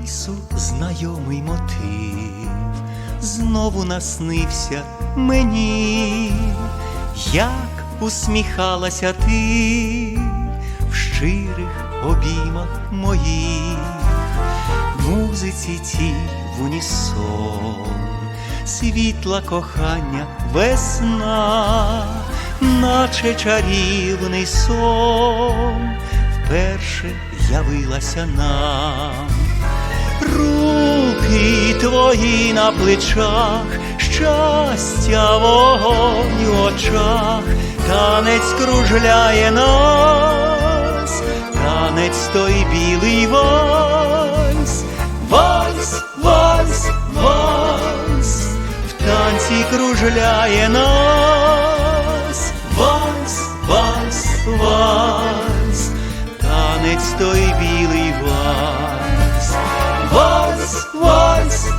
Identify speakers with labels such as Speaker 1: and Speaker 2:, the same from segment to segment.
Speaker 1: вальсу знайомий мотив, знову наснився мені, як усміхалася ти в щирих обіймах моїх, музиці цій в унісон, світла кохання весна, наче чарівний сон, вперше явилася нам. Руки твої на плечах, щастя, вогонь у очах, танець кружляє нас, танець той білий вальс, вальс, вальс, вальс, в танці кружляє нас, вальс, вальс, вальс, танець той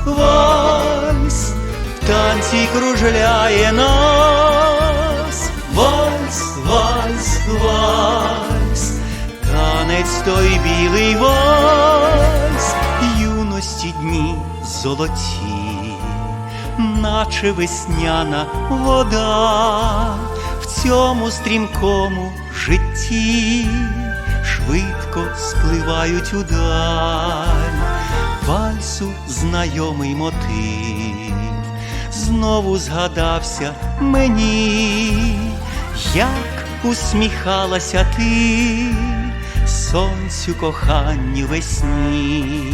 Speaker 1: вальс, в танці кружляє нас, вальс, вальс, вальс, танець той білий вальс, юності дні золоті, наче весняна вода в цьому стрімкому житті. Швидко спливають удаль, вальсу знайомий мотив, знову згадався мені, як усміхалася ти сонцю коханню весні.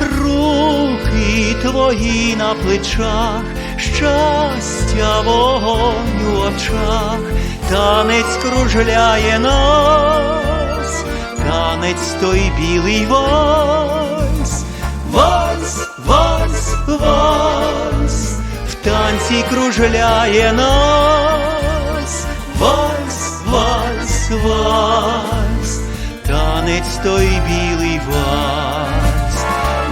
Speaker 1: Руки твої на плечах, щастя, вогонь у очах, танець кружляє нас, танець той білий вальс, вальс, вальс, вальс, в танці кружляє нас, вальс, вальс, вальс, танець той білий вальс,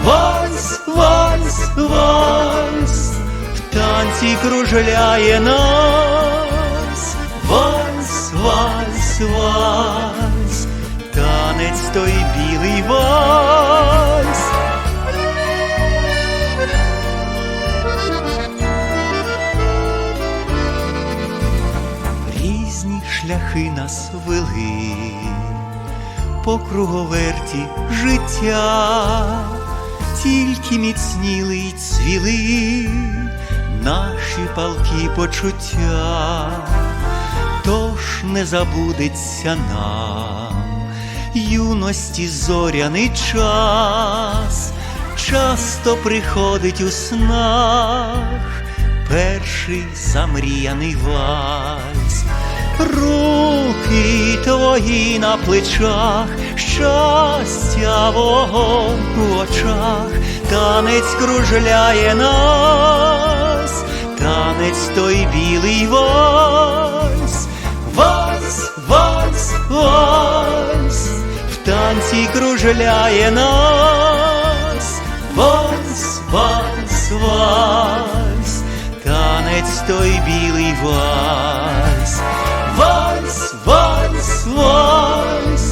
Speaker 1: вальс, вальс, вальс, в танці кружляє нас, вальс, вальс, вальс, танець той білий вальс. Різні шляхи нас вели по круговерті життя, тільки міцніли й цвіли наші палкі почуття, тож не забудеться нам юності зоряний час, часто приходить у снах перший замріяний вальс, руки твої на плечах, щастя, вогонь у очах, танець кружляє нас, танець той білий вальс, вальс, вальс, вальс, в танці кружляє нас, вальс, вальс, вальс, танець той білий вальс, вальс, вальс, вальс,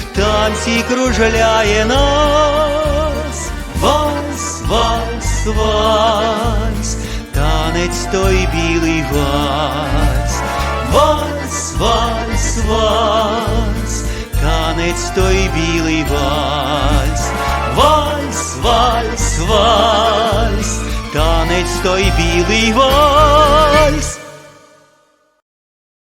Speaker 1: в танці кружляє нас, вальс, вальс, вальс, танець той білий вальс, вальс, вальс, вальс, танець той білий вальс, вальс, вальс, вальс, танець той білий вальс.